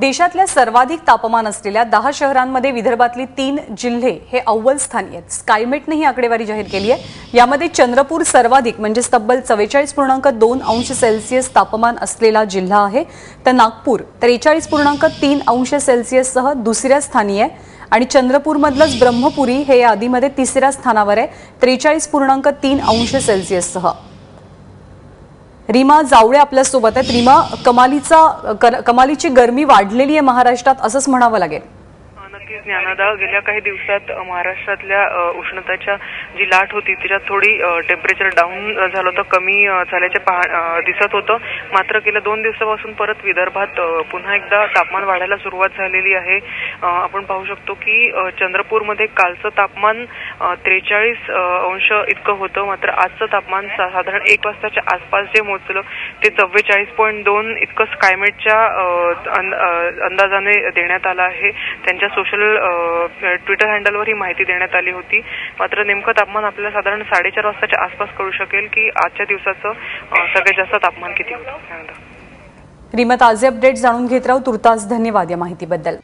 देशातल्या सर्वाधिक तापमान असलेल्या दहा शहरांमध्ये विदर्भातली तीन जिल्हे हे अव्वल स्थानी आहेत. स्कायमेटने ही आकडेवारी जाहीर केली आहे. यामध्ये चंद्रपूर सर्वाधिक म्हणजे तब्बल चव्वेचाळीस पूर्णांक दोन अंश सेल्सिअस तापमान असलेला जिल्हा आहे. तर नागपूर त्रेचाळीस पूर्णांक तीन अंश सेल्सिअससह दुसऱ्या स्थानी आहे. आणि चंद्रपूरमधलंच ब्रह्मपुरी हे या यादीमध्ये तिसऱ्या स्थानावर आहे. त्रेचाळीस पूर्णांक तीन अंश सेल्सिअससह. रीमा जावळे आपल्यासोबत आहेत. रीमा कमालीचा कमालीची गरमी वाढलेली आहे महाराष्ट्रात असंच म्हणावं लागेल. नक्कीच ज्ञानदा गेल्या काही दिवसात महाराष्ट्रातल्या उष्णतेच्या उष्णताच्या जी लाट होती त्याच्यात थोडी टेम्परेचर डाऊन झालं होतं कमी झाल्याचे पाह- दिसत होतं. मात्र गेल्या दोन दिवसापासून परत विदर्भात पुन्हा एकदा तापमान वाढायला सुरुवात झालेली आहे. आपण पाहू शकतो की चंद्रपूरमध्ये कालचं तापमान त्रेचाळीस अंश इतकं होतं. मात्र आजचं तापमान सा- साधारण एक वाजताच्या आसपास जे मोजलं ते चव्वेचाळीस पॉईंट दोन इतकं स्कायमेटच्या अंदाजाने देण्यात आलं आहे. त्यांच्या सोशल ट्विटर हँडलवर ही माहिती देण्यात आली होती. मात्र नेमकं तापमान आपल्याला साधारण साडेचार वाजताच्या आसपास कळू शकेल की आजच्या दिवसाचं सगळ्यात जास्त तापमान किती होतं? ज्ञानदा. रीमा ताजे अपडेट जाणून घेत राहू. तुर्तास धन्यवाद या माहितीबद्दल.